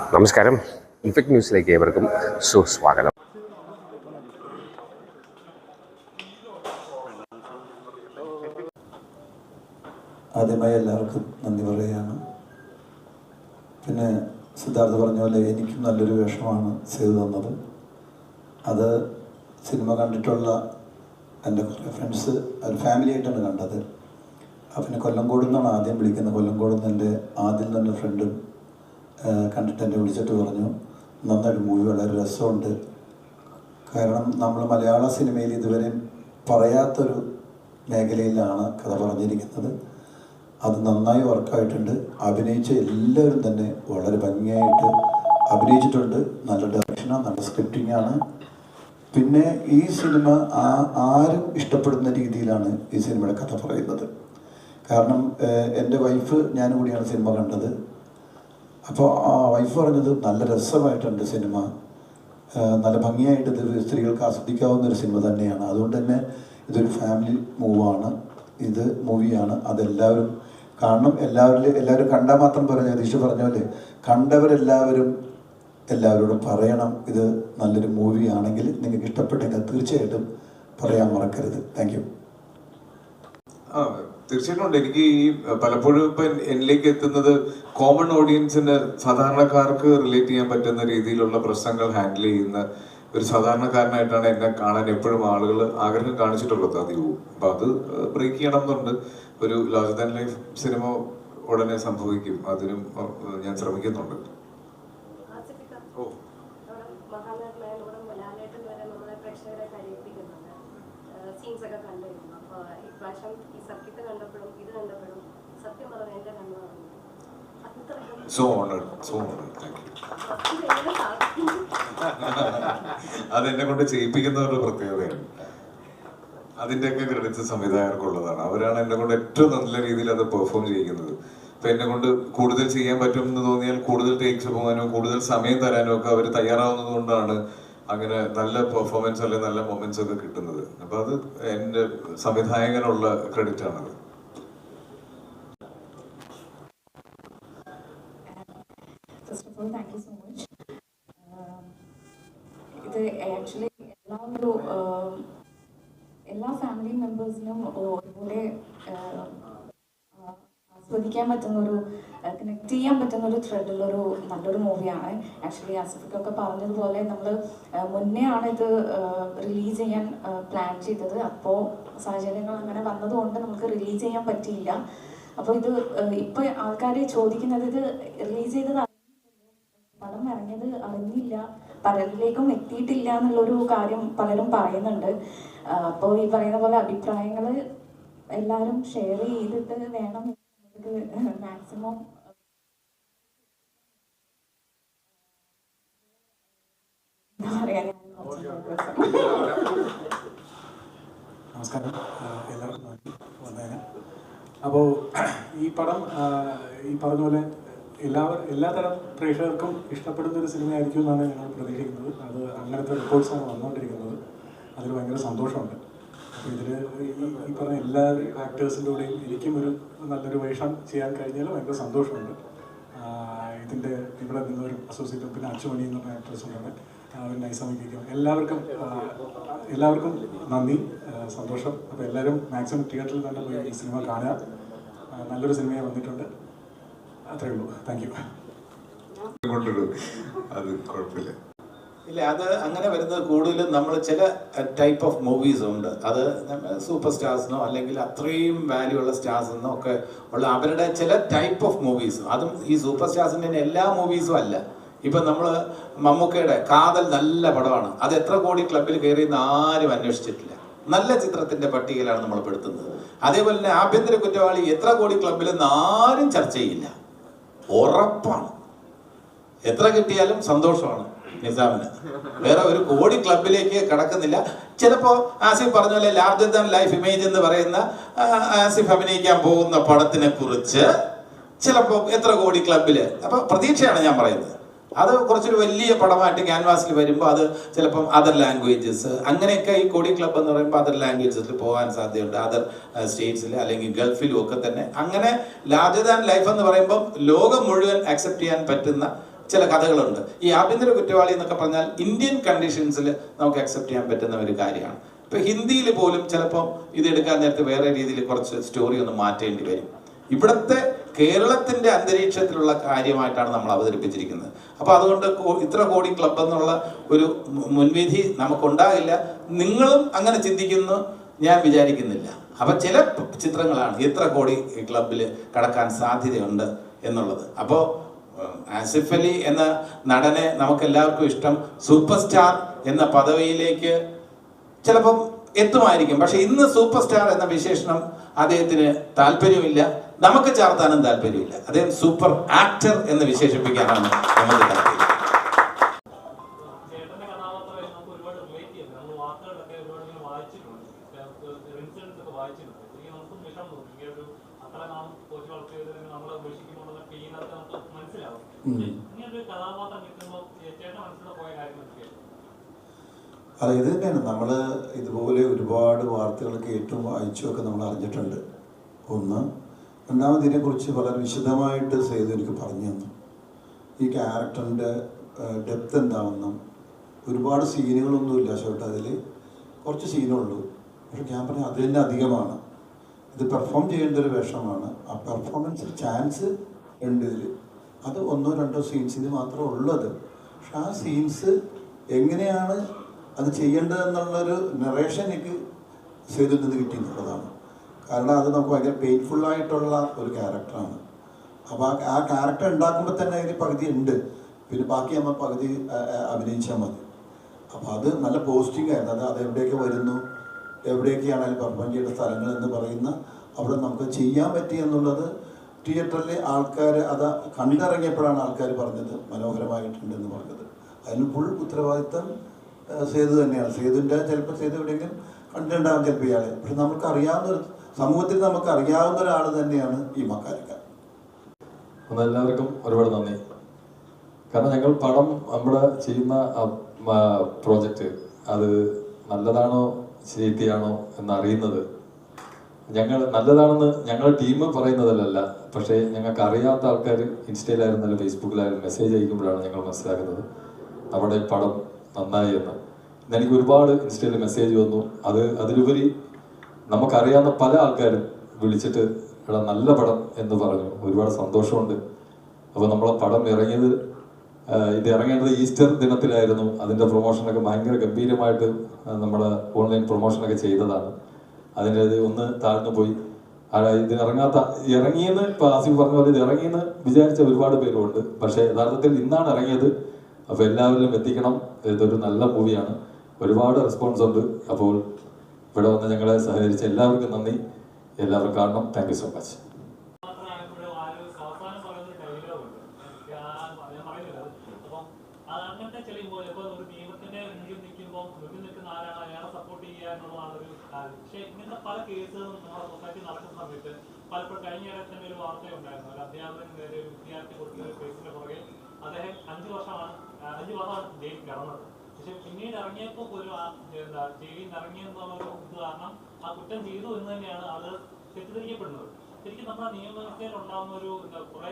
നമസ്കാരം. ഇൻഫെക്ട് ന്യൂസിലേക്ക് ഏവർക്കും സുസ്വാഗതം. ആദ്യമായി എല്ലാവർക്കും നന്ദി പറയുകയാണ്. പിന്നെ സിദ്ധാർത്ഥ പറഞ്ഞ പോലെ എനിക്കും നല്ലൊരു വേഷമാണ് ചെയ്തു തന്നത്. അത് സിനിമ കണ്ടിട്ടുള്ള എന്റെ കുറേ ഫ്രണ്ട്സ് ഒരു ഫാമിലി ആയിട്ടാണ് കണ്ടത്. അപ്പം പിന്നെ കൊല്ലംകോട് നിന്നാണ് ആദ്യം വിളിക്കുന്നത്. കൊല്ലംകോട് നിന്ന് എന്റെ ആദ്യം തന്നെ ഫ്രണ്ടും കണ്ടിട്ട് എന്നെ വിളിച്ചിട്ട് പറഞ്ഞു നന്നായിട്ട് മൂവി വളരെ രസമുണ്ട്. കാരണം നമ്മൾ മലയാള സിനിമയിൽ ഇതുവരെ പറയാത്തൊരു മേഖലയിലാണ് കഥ പറഞ്ഞിരിക്കുന്നത്. അത് നന്നായി വർക്കായിട്ടുണ്ട്. അഭിനയിച്ച എല്ലാവരും തന്നെ വളരെ ഭംഗിയായിട്ട് അഭിനയിച്ചിട്ടുണ്ട്. നല്ല ഡയറക്ഷനാണ് നല്ല സ്ക്രിപ്റ്റിംഗ് ആണ്. പിന്നെ ഈ സിനിമ ആ ആരും ഇഷ്ടപ്പെടുന്ന രീതിയിലാണ് ഈ സിനിമയുടെ കഥ പറയുന്നത്. കാരണം എന്റെ വൈഫ് ഞാനും കൂടിയാണ് സിനിമ കണ്ടത്. അപ്പോൾ ആ വൈഫ് പറഞ്ഞത് നല്ല രസമായിട്ടുണ്ട് സിനിമ. നല്ല ഭംഗിയായിട്ട് ഇത് സ്ത്രീകൾക്ക് ആസ്വദിക്കാവുന്ന ഒരു സിനിമ തന്നെയാണ്. അതുകൊണ്ട് തന്നെ ഇതൊരു ഫാമിലി മൂവാണ്. ഇത് മൂവിയാണ്. അതെല്ലാവരും കാണണം. എല്ലാവരിലും എല്ലാവരും കണ്ടാൽ മാത്രം പറഞ്ഞു അതീഷ് പറഞ്ഞ കണ്ടവരെല്ലാവരും എല്ലാവരോടും പറയണം. ഇത് നല്ലൊരു മൂവി ആണെങ്കിൽ നിങ്ങൾക്ക് ഇഷ്ടപ്പെട്ടെങ്കിൽ തീർച്ചയായിട്ടും പറയാൻ മറക്കരുത്. താങ്ക് യു തീർച്ചയായിട്ടും ഉണ്ട്. എനിക്ക് ഈ പലപ്പോഴും ഇപ്പൊ എന്നിലേക്ക് എത്തുന്നത് കോമൺ ഓഡിയൻസിന് സാധാരണക്കാർക്ക് റിലേറ്റ് ചെയ്യാൻ പറ്റുന്ന രീതിയിലുള്ള പ്രശ്നങ്ങൾ ഹാൻഡിൽ ചെയ്യുന്ന ഒരു സാധാരണക്കാരനായിട്ടാണ് എന്നെ കാണാൻ എപ്പോഴും ആളുകൾ ആഗ്രഹം കാണിച്ചിട്ടുള്ളത്. അധികവും അപ്പൊ അത് ബ്രേക്ക് ചെയ്യണം എന്നുണ്ട്. ഒരു ലാർജർ ദാൻ ലൈഫ് സിനിമ ഉടനെ സംഭവിക്കും. അതിനും ഞാൻ ശ്രമിക്കുന്നുണ്ട്. ഓ. മഹാനടനായ നമ്മുടെ പ്രേക്ഷകരെ കരയിപ്പിക്കുന്നുണ്ട് സീൻസ് ഒക്കെ കണ്ടിരുന്നു. അപ്പൊ ഇപ്രാവശ്യം ഈ സത്യത്തെ കണ്ടപ്പോഴും ഇത് കണ്ടപ്പോഴും സത്യം പറഞ്ഞ എന്റെ കണ്ണു പറഞ്ഞു അതെന്നെ so so honoured thank you സത്യം അത് എന്നെ കൊണ്ട് ചെയ്യിപ്പിക്കുന്നവരുടെ പ്രത്യേകതയാണ്. അതിന്റെയൊക്കെ ക്രെഡിറ്റ്സ് സംവിധായകർക്കുള്ളതാണ്. അവരാണ് എന്നെ കൊണ്ട് ഏറ്റവും നല്ല രീതിയിൽ അത് പെർഫോം ചെയ്യിക്കുന്നത്. അപ്പൊ എന്നെ കൊണ്ട് കൂടുതൽ ചെയ്യാൻ പറ്റുമെന്ന് തോന്നിയാൽ കൂടുതൽ ടേക്സ് പോകാനോ കൂടുതൽ സമയം തരാനോ ഒക്കെ അവർ തയ്യാറാവുന്നത് കൊണ്ടാണ് അങ്ങനെ നല്ല പെർഫോമൻസ് അല്ലെങ്കിൽ നല്ല മൊമെന്റ്സ് ഒക്കെ കിട്ടുന്നത്. അപ്പൊ അത് എന്റെ സംവിധായകനുള്ള ക്രെഡിറ്റ് ആണത്. മച്ച് ഇത് ആക്ച്വലി എല്ലാ ഒരു എല്ലാ ഫാമിലി മെമ്പേഴ്സിനും ഒരുപോലെ ആസ്വദിക്കാൻ പറ്റുന്ന ഒരു കണക്ട് ചെയ്യാൻ പറ്റുന്ന ഒരു ത്രെഡുള്ളൊരു നല്ലൊരു മൂവിയാണ് ആക്ച്വലി ആസിഫിക്കൊക്കെ പറഞ്ഞതുപോലെ നമ്മൾ മുന്നേ ആണ് ഇത് റിലീസ് ചെയ്യാൻ പ്ലാൻ ചെയ്തത്. അപ്പോൾ സാഹചര്യങ്ങൾ അങ്ങനെ വന്നതുകൊണ്ട് നമുക്ക് റിലീസ് ചെയ്യാൻ പറ്റിയില്ല. അപ്പോൾ ഇത് ഇപ്പൊ ആൾക്കാർ ചോദിക്കുന്നത് ഇത് റിലീസ് ചെയ്തത് പടം ഇറങ്ങിയത് അറിഞ്ഞില്ല പലരിലേക്കും എത്തിയിട്ടില്ല എന്നുള്ളൊരു കാര്യം പലരും പറയുന്നുണ്ട്. അപ്പോൾ ഈ പറയുന്ന പോലെ അഭിപ്രായങ്ങൾ എല്ലാവരും ഷെയർ ചെയ്തിട്ട് വേണം മാക്സിമം nervous ആണ്. നമസ്കാരം. എല്ലാവർക്കും വന്നതിന് അപ്പോൾ ഈ പടം ഈ പറഞ്ഞ പോലെ എല്ലാവർ എല്ലാതരം പ്രേക്ഷകർക്കും ഇഷ്ടപ്പെടുന്ന ഒരു സിനിമയായിരിക്കും എന്നാണ് ഞങ്ങൾ പ്രതീക്ഷിക്കുന്നത്. അത് അങ്ങനത്തെ റിപ്പോർട്ട്സാണ് വന്നുകൊണ്ടിരിക്കുന്നത്. അതിൽ ഭയങ്കര സന്തോഷമുണ്ട്. ഇതിൽ ഈ പറഞ്ഞ എല്ലാ ആക്ടേഴ്സിന്റെ കൂടെയും എനിക്കും ഒരു നല്ലൊരു വേഷം ചെയ്യാൻ കഴിഞ്ഞാൽ ഭയങ്കര സന്തോഷമുണ്ട്. ഇതിന്റെ ഇവിടെ നിന്നൊരു അസോസിയേറ്റ് പിന്നെ അച്ചുമണി എന്ന് പറഞ്ഞ ആക്ട്രസ് അവരെ അവർ നൈസമിക്കും എല്ലാവർക്കും എല്ലാവർക്കും നന്ദി സന്തോഷം. അപ്പോൾ എല്ലാവരും മാക്സിമം തിയേറ്ററിൽ തന്നെ പോയി ഈ സിനിമ കാണുക. നല്ലൊരു സിനിമയെ വന്നിട്ടുണ്ട്. അത്രയേ ഉള്ളൂ. താങ്ക് യു അത് കുഴപ്പമില്ല. ഇല്ല അത് അങ്ങനെ വരുന്നത് കൂടുതലും നമ്മൾ ചില ടൈപ്പ് ഓഫ് മൂവീസ് ഉണ്ട്. അത് സൂപ്പർ സ്റ്റാർസിനോ അല്ലെങ്കിൽ അത്രയും വാല്യൂ ഉള്ള സ്റ്റാർസിനോ ഒക്കെ ഉള്ള അവരുടെ ചില ടൈപ്പ് ഓഫ് മൂവീസ് അതും ഈ സൂപ്പർ സ്റ്റാർസിന്റെ എല്ലാ മൂവീസും അല്ല. ഇപ്പം നമ്മൾ മമ്മൂക്കയുടെ കാതൽ നല്ല പടമാണ്. അത് എത്ര കോടി ക്ലബിൽ കയറിയെന്ന് ആരും അന്വേഷിച്ചിട്ടില്ല. നല്ല ചിത്രത്തിന്റെ പട്ടികയിലാണ് നമ്മൾ പെടുത്തുന്നത് അതേപോലെ തന്നെ ആഭ്യന്തര കുറ്റവാളി എത്ര കോടി ക്ലബിലെന്ന് ആരും ചർച്ച ചെയ്യില്ല. ഉറപ്പാണ്. എത്ര കിട്ടിയാലും സന്തോഷമാണ്. നിസാമിന്. വേറെ ഒരു കോടി ക്ലബിലേക്ക് കടക്കുന്നില്ല. ചിലപ്പോ ആസിഫ് പറഞ്ഞ പോലെ ലാർജർ ദാൻ ലൈഫ് ഇമേജ് എന്ന് പറയുന്ന ആസിഫ് അഭിനയിക്കാൻ പോകുന്ന പടത്തിനെ കുറിച്ച് ചിലപ്പോൾ എത്ര കോടി ക്ലബിൽ അപ്പൊ പ്രതീക്ഷയാണ് ഞാൻ പറയുന്നത്. അത് കുറച്ചൊരു വലിയ പടമായിട്ട് ക്യാൻവാസിൽ വരുമ്പോൾ അത് ചിലപ്പം അതർ ലാംഗ്വേജസ് അങ്ങനെയൊക്കെ ഈ കോടി ക്ലബ് എന്ന് പറയുമ്പോൾ അതർ ലാംഗ്വേജസിൽ പോകാൻ സാധ്യതയുണ്ട്. അതർ സ്റ്റേറ്റ്സിൽ അല്ലെങ്കിൽ ഗൾഫിലും ഒക്കെ തന്നെ. അങ്ങനെ ലാർജർ ദാൻ ലൈഫ് എന്ന് പറയുമ്പോൾ ലോകം മുഴുവൻ അക്സെപ്റ്റ് ചെയ്യാൻ പറ്റുന്ന ചില കഥകളുണ്ട്. ഈ ആഭ്യന്തര കുറ്റവാളി എന്നൊക്കെ പറഞ്ഞാൽ ഇന്ത്യൻ കണ്ടീഷൻസിൽ നമുക്ക് അക്സെപ്റ്റ് ചെയ്യാൻ പറ്റുന്ന ഒരു കാര്യമാണ്. ഇപ്പൊ ഹിന്ദിയിൽ പോലും ചിലപ്പം ഇത് എടുക്കാൻ നേരത്തെ വേറെ രീതിയിൽ കുറച്ച് സ്റ്റോറി ഒന്ന് മാറ്റേണ്ടി വരും. ഇവിടുത്തെ കേരളത്തിന്റെ അന്തരീക്ഷത്തിലുള്ള കാര്യമായിട്ടാണ് നമ്മൾ അവതരിപ്പിച്ചിരിക്കുന്നത്. അപ്പൊ അതുകൊണ്ട് ഇത്ര കോടി ക്ലബ് എന്നുള്ള ഒരു മുൻവിധി നമുക്കുണ്ടാകില്ല. നിങ്ങളും അങ്ങനെ ചിന്തിക്കുന്നു. ഞാൻ വിചാരിക്കുന്നില്ല. അപ്പൊ ചില ചിത്രങ്ങളാണ് ഇത്ര കോടി ക്ലബിൽ കടക്കാൻ സാധ്യതയുണ്ട് എന്നുള്ളത്. അപ്പോൾ ആസിഫ് അലി എന്ന നടനെ നമുക്ക് എല്ലാവർക്കും ഇഷ്ടം. സൂപ്പർ സ്റ്റാർ എന്ന പദവിയിലേക്ക് ചിലപ്പം എത്തുമായിരിക്കും. പക്ഷെ ഇന്ന് സൂപ്പർ സ്റ്റാർ എന്ന വിശേഷണം അദ്ദേഹത്തിന് താല്പര്യമില്ല. നമുക്ക് ചാർത്താനും താല്പര്യമില്ല. അദ്ദേഹം സൂപ്പർ ആക്ടർ എന്ന് വിശേഷിപ്പിക്കാനാണ് നമുക്ക് താല്പര്യം വായിച്ചിട്ടുണ്ട്. അല്ല ഇത് തന്നെയാണ്. നമ്മൾ ഇതുപോലെ ഒരുപാട് വാർത്തകൾ കേട്ടും വായിച്ചും ഒക്കെ നമ്മൾ അറിഞ്ഞിട്ടുണ്ട്. ഒന്ന് രണ്ടാമത് ഇതിനെക്കുറിച്ച് വളരെ വിശദമായിട്ട് സേതു എനിക്ക് പറഞ്ഞു തന്നു. ഈ ക്യാരക്ടറിന്റെ ഡെപ്ത് എന്താണെന്നും ഒരുപാട് സീനുകളൊന്നുമില്ല ഷോട്ട് അതിൽ കുറച്ച് സീനുള്ളൂ പക്ഷെ ഞാൻ പറഞ്ഞു അത് തന്നെ അധികമാണ്. ഇത് പെർഫോം ചെയ്യേണ്ട ഒരു വേഷമാണ്. ആ പെർഫോമൻസ് ചാൻസ് ഉണ്ട് ഇതിൽ അത് ഒന്നോ രണ്ടോ സീൻസിന് മാത്രമേ ഉള്ളത്. പക്ഷെ ആ സീൻസ് എങ്ങനെയാണ് അത് ചെയ്യേണ്ടതെന്നുള്ളൊരു നറേഷൻ എനിക്ക് സേതു നിന്ന് കിട്ടിയിട്ടുള്ളതാണ്. കാരണം അത് നമുക്ക് ഭയങ്കര പെയിൻഫുള്ളായിട്ടുള്ള ഒരു ക്യാരക്ടറാണ് അപ്പോൾ ആ ക്യാരക്ടർ ഉണ്ടാക്കുമ്പോൾ തന്നെ അതിന് പകുതി ഉണ്ട്. പിന്നെ ബാക്കി നമ്മൾ പകുതി അഭിനയിച്ചാൽ മതി. അപ്പോൾ അത് നല്ല പോസ്റ്റിംഗ് ആയിരുന്നു. അത് അത് എവിടെയൊക്കെ വരുന്നു? എവിടെയൊക്കെയാണ് അതിൽ പെർഫോം ചെയ്യേണ്ട സ്ഥലങ്ങൾ എന്ന് പറയുന്ന അവിടെ നമുക്ക് ചെയ്യാൻ പറ്റി എന്നുള്ളത് തിയേറ്ററിലെ ആൾക്കാർ അത് കണ്ടിറങ്ങിയപ്പോഴാണ് ആൾക്കാർ പറഞ്ഞത് മനോഹരമായിട്ടുണ്ടെന്ന് പറഞ്ഞത്. അതിന് ഫുൾ ഉത്തരവാദിത്തം സേതു തന്നെയാണ്. സേതുവിന്റെ ചിലപ്പോൾ സേതു എവിടെയെങ്കിലും കണ്ടിട്ടുണ്ടാകും ചിലപ്പോൾ ഇയാളെ. പക്ഷെ നമുക്ക് അറിയാവുന്ന ഒരു സമൂഹത്തിൽ നമുക്ക് അറിയാവുന്ന ഒരാൾ തന്നെയാണ് ഈ മക്കാരിക്ക ഒന്ന് എല്ലാവർക്കും ഒരുപാട് നന്ദി. കാരണം ഞങ്ങൾ പടം നമ്മുടെ ചെയ്യുന്ന പ്രോജക്റ്റ് അത് നല്ലതാണോ ചീത്തയാണോ എന്നറിയുന്നത്. ഞങ്ങൾ നല്ലതാണെന്ന് ഞങ്ങളുടെ ടീം പറയുന്നതല്ല പക്ഷേ ഞങ്ങൾക്ക് അറിയാത്ത ആൾക്കാർ ഇൻസ്റ്റയിലായിരുന്നാലും ഫേസ്ബുക്കിലായാലും മെസ്സേജ് അയക്കുമ്പോഴാണ് ഞങ്ങൾ മനസ്സിലാക്കുന്നത്. നമ്മുടെ പടം നന്നായി എന്ന്. എനിക്ക് ഒരുപാട് ഇൻസ്റ്റയിൽ മെസ്സേജ് വന്നു. അത് അതിലുപരി നമുക്കറിയാവുന്ന പല ആൾക്കാരും വിളിച്ചിട്ട് എടാ നല്ല പടം എന്ന് പറഞ്ഞു. ഒരുപാട് സന്തോഷമുണ്ട്. അപ്പോൾ നമ്മളെ പടം ഇറങ്ങിയത് ഇത് ഇറങ്ങേണ്ടത് ഈസ്റ്റർ ദിനത്തിലായിരുന്നു. അതിന്റെ പ്രൊമോഷനൊക്കെ ഭയങ്കര ഗംഭീരമായിട്ട് നമ്മൾ ഓൺലൈൻ പ്രൊമോഷനൊക്കെ ചെയ്തതാണ്. അതിന്റെ ഇത് ഒന്ന് താഴ്ന്നു പോയി. ഇത് ഇറങ്ങാത്ത ഇറങ്ങിയെന്ന് ഇപ്പൊ ആസിഫ് പറഞ്ഞ പോലെ ഇത് ഇറങ്ങിയെന്ന് വിചാരിച്ച ഒരുപാട് പേരുമുണ്ട് പക്ഷേ യഥാർത്ഥത്തിൽ ഇന്നാണ് ഇറങ്ങിയത്. അപ്പോൾ എല്ലാവരിലും എത്തിക്കണം. ഇതൊരു നല്ല മൂവിയാണ്. ഒരുപാട് റെസ്പോൺസ് ഉണ്ട്. അപ്പോൾ ഇവിടെ വന്ന് ഞങ്ങളെ സഹകരിച്ച എല്ലാവർക്കും നന്ദി. എല്ലാവർക്കും കാണണം. താങ്ക് സോ മച്ച് മാത്രമാണ് ഇവിടെ ആരും അവസാനം പറയുന്ന ഒരു ഡയലോഗുണ്ട് എനിക്ക് ആ ഞാൻ പറയുന്നില്ല അത്. അപ്പം അത് അങ്ങനത്തെ ചില പോലെ ഇപ്പൊ ഒരു നിയമത്തിന്റെ മുന്നിൽ നിൽക്കുമ്പോൾ മുന്നിൽ നിൽക്കുന്ന ആരാണ് അയാളെ സപ്പോർട്ട് ചെയ്യാനുള്ളതാണ് ഒരു കാര്യം പക്ഷെ ഇങ്ങനത്തെ പല കേസുകളും നമ്മുടെ സൊസൈറ്റി നടക്കുന്ന സമയത്ത് പലപ്പോഴും കഴിഞ്ഞ തന്നെ ഒരു വാർത്തയുണ്ടായിരുന്നു. ഒരു അധ്യാപകൻ നേരെ ഒരു വിദ്യാർത്ഥി കൊടുത്ത ഒരു കേസിന്റെ പുറകെ അദ്ദേഹം അഞ്ചു വർഷമാണ് അഞ്ച് വർഷമാണ് ജയിൽ കിടന്നത്. പക്ഷെ പിന്നീട് ഇറങ്ങിയപ്പോൾ ആ എന്താ ജയിലിൽ നിന്ന് ഇറങ്ങിയെന്നുള്ള ഒരു ഇത് കാരണം ആ കുറ്റം ചെയ്തു എന്ന് തന്നെയാണ് അത് തെറ്റിദ്ധരിക്കപ്പെടുന്നത്. ശരിക്കും നമ്മുടെ നിയമവ്യവസ്ഥയിൽ ഉണ്ടാകുന്ന ഒരു കുറെ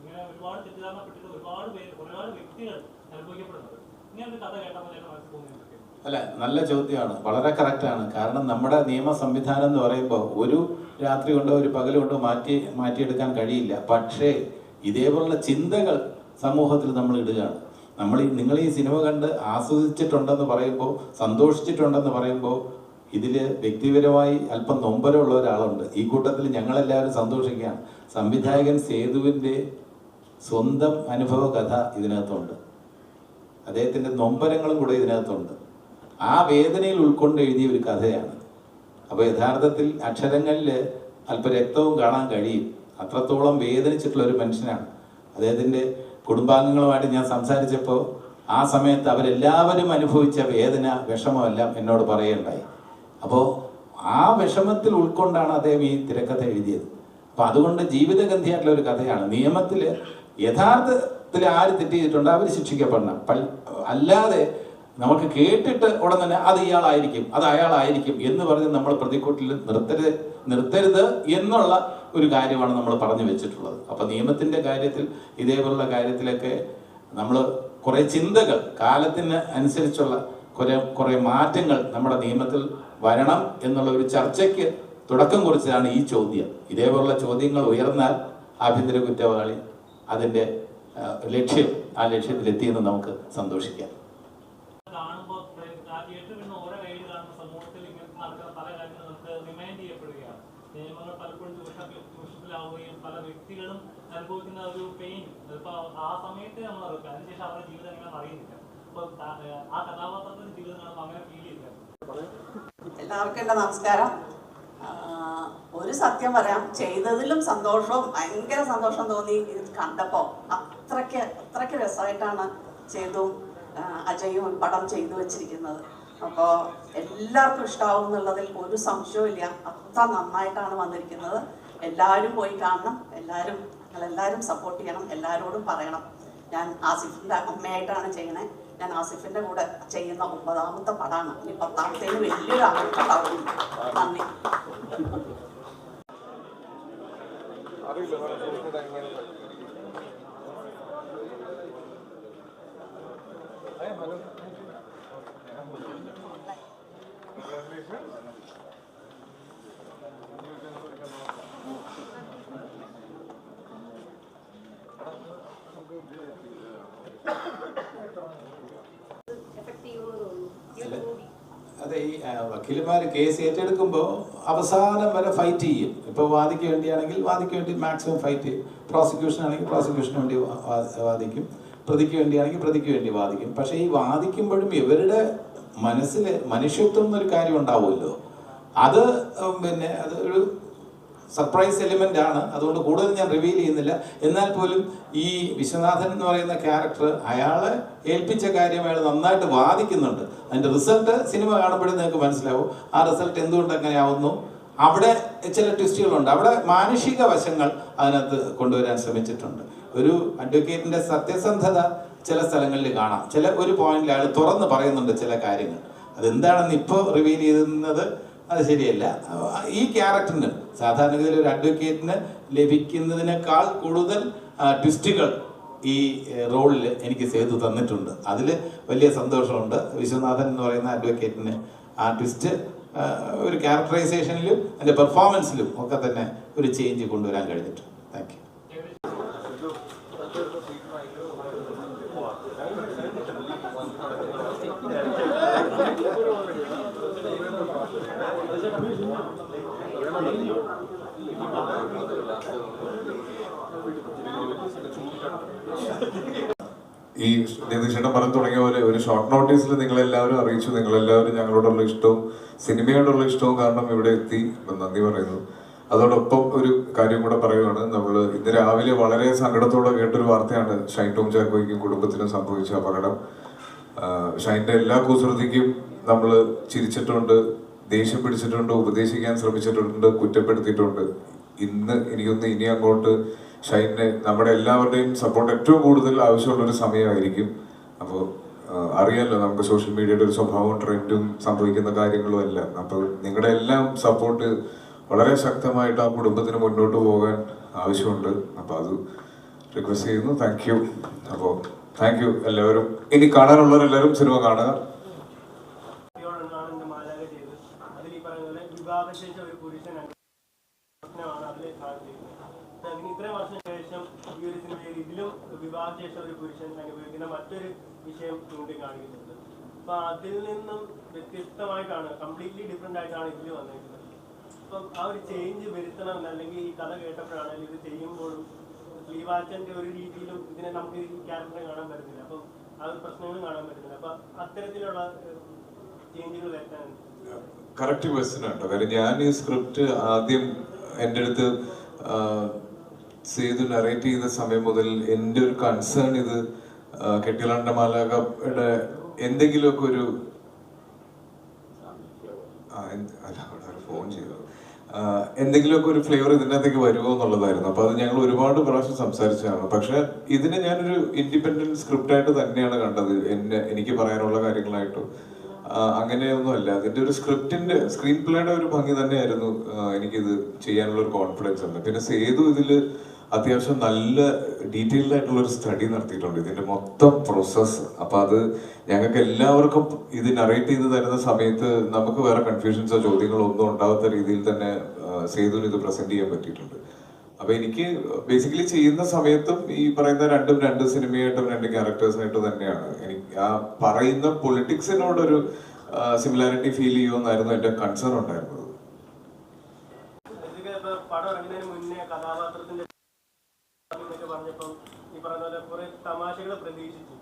ഇങ്ങനെ ഒരുപാട് തെറ്റിദ്ധാരണപ്പെട്ടിട്ട് ഒരുപാട് പേര് ഒരുപാട് വ്യക്തികൾ അനുഭവിക്കപ്പെടുന്നത്. ഇങ്ങനെ ഒരു കഥ കേട്ടപ്പോൾ എന്റെ മനസ്സിൽ തോന്നിയിട്ടുണ്ട് അല്ല നല്ല ചോദ്യമാണ്. വളരെ കറക്റ്റാണ് കാരണം നമ്മുടെ നിയമ സംവിധാനം എന്ന് പറയുമ്പോൾ ഒരു രാത്രി കൊണ്ടോ ഒരു പകൽ കൊണ്ടോ മാറ്റി മാറ്റിയെടുക്കാൻ കഴിയില്ല. പക്ഷേ ഇതേപോലുള്ള ചിന്തകൾ സമൂഹത്തിൽ നമ്മൾ ഇടുകയാണ്. നമ്മൾ നിങ്ങൾ ഈ സിനിമ കണ്ട് ആസ്വദിച്ചിട്ടുണ്ടെന്ന് പറയുമ്പോൾ സന്തോഷിച്ചിട്ടുണ്ടെന്ന് പറയുമ്പോൾ ഇതിൽ വ്യക്തിപരമായി അല്പം നൊമ്പരമുള്ള ഒരാളുണ്ട്. ഈ കൂട്ടത്തിൽ ഞങ്ങളെല്ലാവരും സന്തോഷിക്കുകയാണ്. സംവിധായകൻ സേതുവിന്റെ സ്വന്തം അനുഭവ കഥ ഇതിനകത്തുണ്ട്. അദ്ദേഹത്തിന്റെ നൊമ്പരങ്ങളും കൂടെ ഇതിനകത്തുണ്ട്. ആ വേദനയിൽ ഉൾക്കൊണ്ട് എഴുതിയ ഒരു കഥയാണ്. അപ്പോൾ യഥാർത്ഥത്തിൽ അക്ഷരങ്ങളിൽ അല്പ രക്തവും കാണാൻ കഴിയും. അത്രത്തോളം വേദനിച്ചിട്ടുള്ള ഒരു മനുഷ്യനാണ്. അദ്ദേഹത്തിന്റെ കുടുംബാംഗങ്ങളുമായിട്ട് ഞാൻ സംസാരിച്ചപ്പോൾ ആ സമയത്ത് അവരെല്ലാവരും അനുഭവിച്ച വേദന വിഷമമെല്ലാം എന്നോട് പറയുകയുണ്ടായി. അപ്പോൾ ആ വിഷമത്തിൽ ഉൾക്കൊണ്ടാണ് അദ്ദേഹം ഈ തിരക്കഥ എഴുതിയത്. അപ്പൊ അതുകൊണ്ട് ജീവിതഗന്ധിയായിട്ടുള്ള ഒരു കഥയാണ്. നിയമത്തിൽ യഥാർത്ഥത്തിൽ ആര് തെറ്റ് ചെയ്തിട്ടുണ്ട് അവർ ശിക്ഷിക്കപ്പെടണം. അല്ലാതെ നമുക്ക് കേട്ടിട്ട് ഉടൻ തന്നെ അത് ഇയാളായിരിക്കും അത് അയാളായിരിക്കും എന്ന് പറഞ്ഞ് നമ്മൾ പ്രതിക്കൂട്ടിൽ നിർത്തരുത് നിർത്തരുത് എന്നുള്ള ഒരു കാര്യമാണ് നമ്മൾ പറഞ്ഞു വെച്ചിട്ടുള്ളത്. അപ്പൊ നിയമത്തിന്റെ കാര്യത്തിൽ ഇതേപോലുള്ള കാര്യത്തിലൊക്കെ നമ്മൾ കുറേ ചിന്തകൾ കാലത്തിന് അനുസരിച്ചുള്ള കുറേ കുറേ മാറ്റങ്ങൾ നമ്മുടെ നിയമത്തിൽ വരണം എന്നുള്ള ഒരു ചർച്ചയ്ക്ക് തുടക്കം കുറിച്ചതാണ് ഈ ചോദ്യം. ഇതേപോലുള്ള ചോദ്യങ്ങൾ ഉയർന്നാൽ ആഭ്യന്തര കുറ്റവാളി അതിന്റെ ലക്ഷ്യം ആ ലക്ഷ്യത്തിലെത്തിയെന്ന് നമുക്ക് സന്തോഷിക്കാം കാണുമ്പോൾ തിയേറ്ററിൽ നിന്ന് ഓരോ റൈഡ് കാണുന്ന സമൂഹത്തിൽ ഇങ്ങനെ നടക്കുന്ന പല കാര്യങ്ങളും നമുക്ക് റിമൈൻഡ് ചെയ്യപ്പെടുകയാണ് നിയമങ്ങൾ പലപ്പോഴും ചൂഷണ- ചൂഷണത്തിലാവുകയും പല വ്യക്തികളും അനുഭവിക്കുന്ന ഒരു പെയിൻ ഇപ്പൊ ആ സമയത്ത് നമ്മൾ അറിയില്ല അതിനുശേഷം അവരുടെ ജീവിതം എങ്ങനെ അറിയുന്നില്ല. അപ്പൊ ആ കഥാപാത്രത്തിന്റെ ജീവിതം കാണുമ്പോൾ അങ്ങനെ ഫീൽ ചെയ്യില്ല. എല്ലാവർക്കും എന്റെ നമസ്കാരം. ഒരു സത്യം പറയാം. ചെയ്തതിലും സന്തോഷവും ഭയങ്കര സന്തോഷം തോന്നി ഇത് കണ്ടപ്പോൾ അത്രയ്ക്ക് അത്രയ്ക്ക് രസമായിട്ടാണ് ചെയ്തും അജയും പടം ചെയ്തു വെച്ചിരിക്കുന്നത്. അപ്പോൾ എല്ലാവർക്കും ഇഷ്ടാവും എന്നുള്ളതിൽ ഒരു സംശയവും ഇല്ല അത്ര നന്നായിട്ടാണ് വന്നിരിക്കുന്നത്. എല്ലാവരും പോയി കാണണം. എല്ലാവരും നിങ്ങളെല്ലാവരും സപ്പോർട്ട് ചെയ്യണം. എല്ലാവരോടും പറയണം. ഞാൻ ആസിഫിന്റെ അമ്മയായിട്ടാണ് ചെയ്യണേ. ഞാൻ ആസിഫിന്റെ കൂടെ ചെയ്യുന്ന ഒമ്പതാമത്തെ പടമാണ് ഇനി പത്താമത്തേന് വലിയൊരു നന്ദി. എഫക്ട് ചെയ്യുമെന്ന് തോന്നുന്നു ഈ ഒരു മൂവി അതെ ഈ ആ, വക്കീലുമാർ കേസ് ഏറ്റെടുക്കുമ്പോൾ അവസാനം വരെ ഫൈറ്റ് ചെയ്യും. ഇപ്പോൾ വാദിക്ക് വേണ്ടിയാണെങ്കിൽ വാദിക്ക് വേണ്ടി മാക്സിമം ഫൈറ്റ് ചെയ്യും. പ്രോസിക്യൂഷൻ ആണെങ്കിൽ പ്രോസിക്യൂഷന് വേണ്ടി വാദിക്കും. പ്രതിക്ക് വേണ്ടിയാണെങ്കിൽ പ്രതിക്ക് വേണ്ടി വാദിക്കും. പക്ഷേ ഈ വാദിക്കുമ്പോഴും ഇവരുടെ മനസ്സിൽ മനുഷ്യത്വം എന്നൊരു കാര്യം ഉണ്ടാവുമല്ലോ. അത് പിന്നെ അത് ഒരു സർപ്രൈസ് എലിമെന്റ് ആണ്. അതുകൊണ്ട് കൂടുതൽ ഞാൻ റിവീൽ ചെയ്യുന്നില്ല. എന്നാൽ പോലും ഈ വിശ്വനാഥൻ എന്ന് പറയുന്ന ക്യാരക്ടർ അയാളെ ഏൽപ്പിച്ച കാര്യം അയാൾ നന്നായിട്ട് വാദിക്കുന്നുണ്ട്. അതിന്റെ റിസൾട്ട് സിനിമ കാണുമ്പോഴേ നിങ്ങൾക്ക് മനസ്സിലാവും. ആ റിസൾട്ട് എന്തുകൊണ്ട് അങ്ങനെ ആവുന്നു അവിടെ ചില ട്വിസ്റ്റുകളുണ്ട് അവിടെ മാനുഷിക വശങ്ങൾ അതിനകത്ത് കൊണ്ടുവരാൻ ശ്രമിച്ചിട്ടുണ്ട്. ഒരു അഡ്വക്കേറ്റിന്റെ സത്യസന്ധത ചില സ്ഥലങ്ങളിൽ കാണാം. ചില ഒരു പോയിന്റിൽ അയാൾ തുറന്ന് പറയുന്നുണ്ട് ചില കാര്യങ്ങൾ. അതെന്താണെന്ന് ഇപ്പോൾ റിവീൽ ചെയ്യുന്നത്? അത് ശരിയല്ല. ഈ ക്യാരക്ടറിന് സാധാരണഗതിയിൽ ഒരു അഡ്വക്കേറ്റിന് ലഭിക്കുന്നതിനേക്കാൾ കൂടുതൽ ട്വിസ്റ്റുകൾ ഈ റോളിൽ എനിക്ക് സേതു തന്നിട്ടുണ്ട്. അതിൽ വലിയ സന്തോഷമുണ്ട്. വിശ്വനാഥൻ എന്ന് പറയുന്ന അഡ്വക്കേറ്റിന് ആ ട്വിസ്റ്റ് ഒരു ക്യാരക്ടറൈസേഷനിലും അതിന്റെ പെർഫോമൻസിലും ഒക്കെ തന്നെ ഒരു ചേഞ്ച് കൊണ്ടുവരാൻ കഴിഞ്ഞിട്ടുണ്ട്. താങ്ക് യു ഈ നിതീഷേട്ടൻ പറഞ്ഞു തുടങ്ങിയ പോലെ ഒരു ഷോർട്ട് നോട്ടീസിൽ നിങ്ങളെല്ലാവരും അറിയിച്ചു. നിങ്ങളെല്ലാവരും ഞങ്ങളോടുള്ള ഇഷ്ടവും സിനിമയോടുള്ള ഇഷ്ടവും കാരണം ഇവിടെ എത്തി. നന്ദി പറയുന്നു. അതോടൊപ്പം ഒരു കാര്യം കൂടെ പറയുകയാണ് നമ്മൾ ഇന്ന് രാവിലെ വളരെ സങ്കടത്തോടെ കേട്ടൊരു വാർത്തയാണ് ഷൈൻ ടോം ചാക്കോയ്ക്കും കുടുംബത്തിനും സംഭവിച്ച അപകടം. ഷൈന്റെ എല്ലാ കുസൃതിക്കും നമ്മൾ ചിരിച്ചിട്ടുണ്ട്. ദേഷ്യം പിടിച്ചിട്ടുണ്ട് ഉപദേശിക്കാൻ ശ്രമിച്ചിട്ടുണ്ട് കുറ്റപ്പെടുത്തിയിട്ടുണ്ട്. ഇന്ന് എനിക്കൊന്ന് ഇനി അങ്ങോട്ട് ഷൈനെ നമ്മുടെ എല്ലാവരുടെയും സപ്പോർട്ട് ഏറ്റവും കൂടുതൽ ആവശ്യമുള്ള ഒരു സമയമായിരിക്കും അപ്പോൾ അറിയാലോ നമുക്ക് സോഷ്യൽ മീഡിയയുടെ ഒരു സ്വഭാവവും ട്രെൻഡും സംഭവിക്കുന്ന കാര്യങ്ങളും എല്ലാം. അപ്പോൾ നിങ്ങളുടെ എല്ലാം സപ്പോർട്ട് വളരെ ശക്തമായിട്ട് ആ കുടുംബത്തിന് മുന്നോട്ട് പോകാൻ ആവശ്യമുണ്ട്. അപ്പോൾ അത് റിക്വസ്റ്റ് ചെയ്യുന്നു. താങ്ക് യു അപ്പോൾ താങ്ക് യു എല്ലാവരും. ഇനി കാണാനുള്ളവരെല്ലാവരും സിനിമ കാണുക യോടെന്നാണ് ഇന്ന് മാലാക ചെയ്തത് അതിൽ ഈ പറയുന്ന പോലെ വിവാഹശേഷം ഒരു പുരുഷനാണ് പ്രശ്നമാണ് അതിൽ കാണിച്ചിരിക്കുന്നത് അതിന് ഇത്രയും വർഷം ശേഷം ഈ ഒരു സിനിമയിൽ ഇതിലും വിവാഹശേഷം ഒരു പുരുഷൻ അനുഭവിക്കുന്ന മറ്റൊരു വിഷയം ചൂണ്ടിക്കാണിക്കുന്നുണ്ട് അപ്പൊ അതിൽ നിന്നും വ്യത്യസ്തമായിട്ടാണ് കംപ്ലീറ്റ്ലി ഡിഫറെന്റ് ആയിട്ടാണ് ഇതിൽ വന്നിരിക്കുന്നത്. അപ്പം ആ ഒരു ചേഞ്ച് വരുത്തണം അല്ലെങ്കിൽ ഈ കഥ കേട്ടപ്പോഴാണ് ഇത് ചെയ്യുമ്പോഴും സ്ലീവാച്ചന്റെ ഒരു രീതിയിലും ഇതിനെ നമുക്ക് ഈ ക്യാരക്ടറെ കാണാൻ പറ്റുന്നില്ല. അപ്പം ആ ഒരു പ്രശ്നങ്ങളും കാണാൻ പറ്റുന്നില്ല. അപ്പൊ അത്തരത്തിലുള്ള ചേഞ്ചുകൾ വരുത്താൻ കറക്റ്റ് ക്വസ്റ്റ്യൻ ആണ് കാര്യം ഞാൻ ഈ സ്ക്രിപ്റ്റ് ആദ്യം എന്റെ അടുത്ത് സേതു നറേറ്റ് ചെയ്ത സമയം മുതൽ എന്റെ ഒരു കൺസേൺ ഇത് കെട്ടിലാണ്ട മാലാകയുടെ എന്തെങ്കിലുമൊക്കെ ഒരു ഫോൺ ചെയ്തു. എന്തെങ്കിലുമൊക്കെ ഒരു ഫ്ലേവർ ഇതിനകത്തേക്ക് വരുമോ എന്നുള്ളതായിരുന്നു. അപ്പൊ അത് ഞങ്ങൾ ഒരുപാട് പ്രാവശ്യം സംസാരിച്ചതാണ്. പക്ഷെ ഇതിനെ ഞാനൊരു ഇൻഡിപെൻഡന്റ് സ്ക്രിപ്റ്റ് ആയിട്ട് തന്നെയാണ് കണ്ടത്. എന്നെ എനിക്ക് പറയാനുള്ള കാര്യങ്ങളായിട്ട് അങ്ങനെയൊന്നുമല്ല അതിന്റെ ഒരു സ്ക്രിപ്റ്റിന്റെ സ്ക്രീൻ പ്ലേയുടെ ഒരു ഭംഗി തന്നെയായിരുന്നു എനിക്കിത് ചെയ്യാനുള്ള ഒരു കോൺഫിഡൻസ് ഉണ്ട് പിന്നെ സേതു ഇതിൽ അത്യാവശ്യം നല്ല ഡീറ്റെയിൽഡ് ആയിട്ടുള്ള ഒരു സ്റ്റഡി നടത്തിയിട്ടുണ്ട്. ഇതിന്റെ മൊത്തം പ്രോസസ്സ് അപ്പൊ അത് ഞങ്ങൾക്ക് എല്ലാവർക്കും ഇത് നറേറ്റ് ചെയ്ത് തരുന്ന സമയത്ത് നമുക്ക് വേറെ കൺഫ്യൂഷൻസോ ചോദ്യങ്ങളോ ഒന്നും ഉണ്ടാവാത്ത രീതിയിൽ തന്നെ സേതുവിന് ഇത് പ്രസന്റ് ചെയ്യാൻ പറ്റിയിട്ടുണ്ട്. അപ്പൊ എനിക്ക് ബേസിക്കലി ചെയ്യുന്ന സമയത്തും ഈ പറയുന്ന രണ്ടും രണ്ട് സിനിമയായിട്ടും രണ്ട് ക്യാരക്ടേഴ്സായിട്ടും തന്നെയാണ്. എനിക്ക് ആ പറയുന്ന പൊളിറ്റിക്സിനോടൊരു സിമിലാരിറ്റി ഫീൽ ചെയ്യുമെന്നായിരുന്നു എന്റെ കൺസേൺ ഉണ്ടായിരുന്നത് ബേസിക്കലി ഇപ്പൊ പടം ഇറങ്ങുന്നതിന് മുന്നേ കഥാപാത്രത്തിന്റെ എന്നൊക്കെ പറഞ്ഞപ്പം ഈ പറഞ്ഞ പോലെ കുറെ തമാശകൾ പ്രതീക്ഷിച്ചു.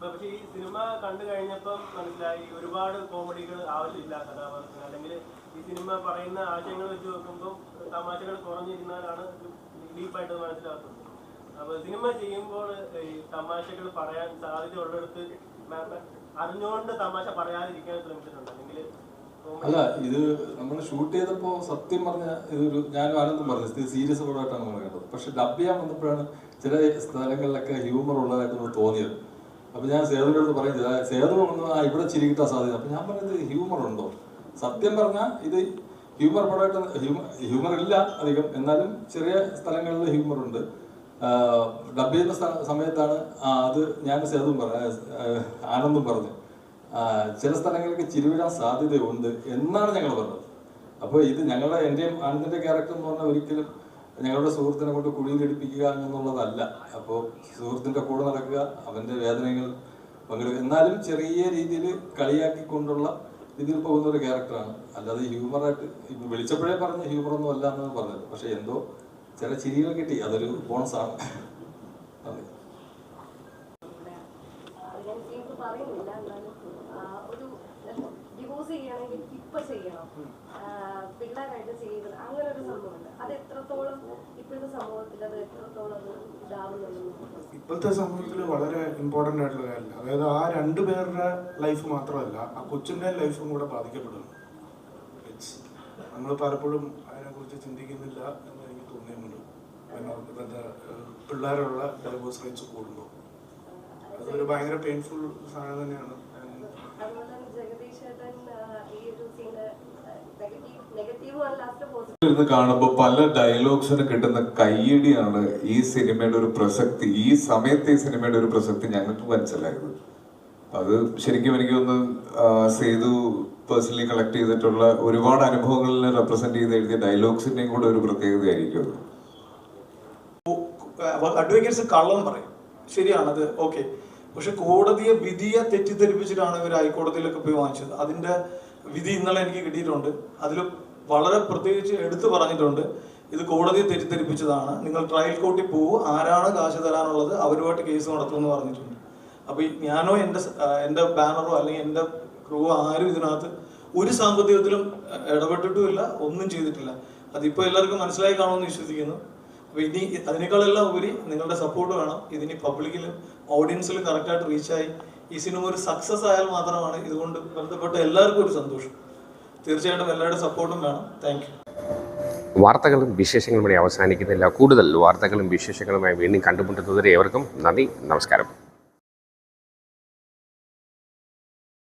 പക്ഷെ ഈ സിനിമ കണ്ടു കഴിഞ്ഞപ്പം മനസ്സിലായി ഒരുപാട് കോമഡികൾ ആവശ്യമില്ല കഥാപാത്രത്തിന്. അല്ലെങ്കിൽ ഈ സിനിമ പറയുന്ന ആശയങ്ങൾ വെച്ച് നോക്കുമ്പോൾ തമാശകൾ കുറഞ്ഞിരുന്നാലാണ് ഡീപ്പായിട്ട് മനസ്സിലാക്കുന്നത് അപ്പൊ സിനിമ ചെയ്യുമ്പോൾ ഈ തമാശകൾ പറയാൻ സാധ്യത ഉള്ളിടത്ത് അറിഞ്ഞുകൊണ്ട് തമാശ പറയാതിരിക്കാൻ ശ്രമിച്ചിട്ടുണ്ട്. അല്ലെങ്കിൽ അല്ല ഇത് നമ്മൾ ഷൂട്ട് ചെയ്തപ്പോൾ സത്യം പറഞ്ഞ ഇതൊരു ഞാനും ആനന്ദം പറഞ്ഞു. സീരിയസ് പടമായിട്ടാണ് നമ്മൾ കണ്ടത്. പക്ഷെ ഡബ് ചെയ്യാൻ വന്നപ്പോഴാണ് ചില സ്ഥലങ്ങളിലൊക്കെ ഹ്യൂമർ ഉള്ളതായിട്ട് നമുക്ക് തോന്നിയത്. അപ്പൊ ഞാൻ സേതുവിനോട് പറയും പറയുന്നത് "ആ, സേതു ആ ഇവിടെ ചിരി കിട്ടാൻ സാധ്യത. അപ്പൊ ഞാൻ പറഞ്ഞത് ഹ്യൂമർ ഉണ്ടോ? സത്യം പറഞ്ഞാൽ ഇത് ഹ്യൂമർ പടമായിട്ട് ഹ്യൂമർ ഇല്ല അധികം. എന്നാലും ചെറിയ സ്ഥലങ്ങളിൽ ഹ്യൂമർ ഉണ്ട്. ഡബ് ചെയ്യുന്ന സമയത്താണ് അത് ഞാൻ സേതു പറഞ്ഞു ആനന്ദും പറഞ്ഞു. ചില സ്ഥലങ്ങൾക്ക് ചിരിവിടാൻ സാധ്യതയുണ്ട് എന്നാണ് ഞങ്ങൾ പറഞ്ഞത്. അപ്പോൾ ഇത് ഞങ്ങളുടെ എന്റെയും ആനന്ദിന്റെ ക്യാരക്ടർ എന്ന് പറഞ്ഞാൽ ഒരിക്കലും ഞങ്ങളുടെ സുഹൃത്തിനെ കൊണ്ട് കുഴിയിലെടുപ്പിക്കുക എന്നുള്ളതല്ല. അപ്പോൾ സുഹൃത്തിന്റെ കൂടെ നടക്കുക അവന്റെ വേദനകൾ പങ്കെടുക്കുക എന്നാലും ചെറിയ രീതിയിൽ കളിയാക്കിക്കൊണ്ടുള്ള രീതിയിൽ പോകുന്ന ഒരു ക്യാരക്ടറാണ്. അല്ലാതെ ഹ്യൂമറായിട്ട് വിളിച്ചപ്പോഴേ പറഞ്ഞ ഹ്യൂമറൊന്നും അല്ല എന്നാണ് പറഞ്ഞത്. പക്ഷേ എന്തോ ചില ചിരികൾ കിട്ടി. അതൊരു ബോണസാണ് നന്ദി അത് ഞാൻ എനിക്ക് പറയുന്നില്ല എന്നാലും ആ, ഒരു ഡിവോഴ്സ് ചെയ്യണമെങ്കിൽ ഇപ്പൊ ചെയ്യണം. പിള്ളേരായിട്ട് ചെയ്യുന്നത് അങ്ങനെ ഒരു സംഭവമുണ്ട്. അത് എത്രത്തോളം ഇപ്പോഴത്തെ സമൂഹത്തിൽ അത് എത്രത്തോളം ഇപ്പോഴത്തെ സമൂഹത്തിൽ വളരെ ഇമ്പോർട്ടന്റ് ആയിട്ടുള്ള കാര്യമില്ല. അതായത് ആ രണ്ടു പേരുടെ ലൈഫ് മാത്രമല്ല ആ കൊച്ചിന്റെ ലൈഫും കൂടെ ബാധിക്കപ്പെടുന്നു. നമ്മൾ പലപ്പോഴും അതിനെക്കുറിച്ച് ചിന്തിക്കുന്നില്ല എന്ന് എനിക്ക് തോന്നിയിട്ടുണ്ട്. പിള്ളേരുള്ള ഡൈവോഴ്സ് റേറ്റ്സ് കൂടുമ്പോൾ. അതൊരു ഭയങ്കര പെയിൻഫുൾ സാധനം തന്നെയാണ് അതുപോലെ തന്നെ ജഗദീഷ് ചേട്ടൻ ആ, ഈ ഒരു സീന് നെഗറ്റീവ് നെഗറ്റീവ് അല്ല ലാസ്റ്റ് പോസിറ്റീവ് ഇരുന്ന് കാണുമ്പോൾ പല ഡയലോഗ്സിന് കിട്ടുന്ന കയ്യടിയാണ് ഈ സിനിമയുടെ ഒരു പ്രസക്തി. ഈ സമയത്തെ ഈ സിനിമയുടെ ഒരു പ്രസക്തി ഞങ്ങൾക്ക് മനസ്സിലായത്. അത് ശരിക്കും എനിക്ക് ഒന്ന് സേതു പേഴ്സണലി കളക്ട് ചെയ്തിട്ടുള്ള ഒരുപാട് അനുഭവങ്ങളിൽ റെപ്രസെന്റ് ചെയ്ത് എഴുതിയ ഡയലോഗ്സിന്റെയും കൂടെ ഒരു പ്രത്യേകതയായിരിക്കും അത്. അഡ്വക്കേറ്റ്സ് കള്ളം പറയും. ശരിയാണത് ഓക്കെ പക്ഷെ കോടതിയെ വിധിയെ തെറ്റിദ്ധരിപ്പിച്ചിട്ടാണ് ഇവർ ഹൈക്കോടതിയിലൊക്കെ പോയി വാങ്ങിച്ചത്. അതിന്റെ വിധി ഇന്നലെ എനിക്ക് കിട്ടിയിട്ടുണ്ട്. അതിൽ വളരെ പ്രത്യേകിച്ച് എടുത്തു പറഞ്ഞിട്ടുണ്ട്. ഇത് കോടതി തെറ്റിദ്ധരിപ്പിച്ചതാണ്. നിങ്ങൾ ട്രയൽ കോർട്ടിൽ പോകൂ. ആരാണ് കാശ് തരാനുള്ളത് അവരുമായിട്ട് കേസ് നടത്തുമെന്ന് പറഞ്ഞിട്ടുണ്ട്. അപ്പൊ ഈ ഞാനോ എന്റെ എന്റെ ബാനറോ അല്ലെങ്കിൽ എന്റെ ക്രൂ ആരും ഇതിനകത്ത് ഒരു സാമ്പത്തികത്തിലും ഇടപെട്ടിട്ടുമില്ല. ഒന്നും ചെയ്തിട്ടില്ല. അതിപ്പോ എല്ലാവർക്കും മനസ്സിലായി കാണുമെന്ന് വിശ്വസിക്കുന്നു. അപ്പൊ ഇനി അതിനേക്കാളെല്ലാം ഉപരി നിങ്ങളുടെ സപ്പോർട്ട് വേണം. ഇതിനി പബ്ലിക്കിലും ഓഡിയൻസിലും കറക്റ്റായിട്ട് റീച്ചായി ഈ സിനിമ ഒരു സക്സസ് ആയാൽ മാത്രമാണ് ഇതുകൊണ്ട് ബന്ധപ്പെട്ട എല്ലാവർക്കും ഒരു സന്തോഷം. തീർച്ചയായിട്ടും എല്ലാവരുടെ സപ്പോർട്ടും വേണം താങ്ക് വാർത്തകളും വിശേഷങ്ങളും ഇവിടെ അവസാനിക്കുന്നില്ല. കൂടുതൽ വാർത്തകളും വിശേഷങ്ങളുമായി വീണ്ടും കണ്ടുമുട്ടുന്നതുവരെ ഏവർക്കും നന്ദി നമസ്കാരം.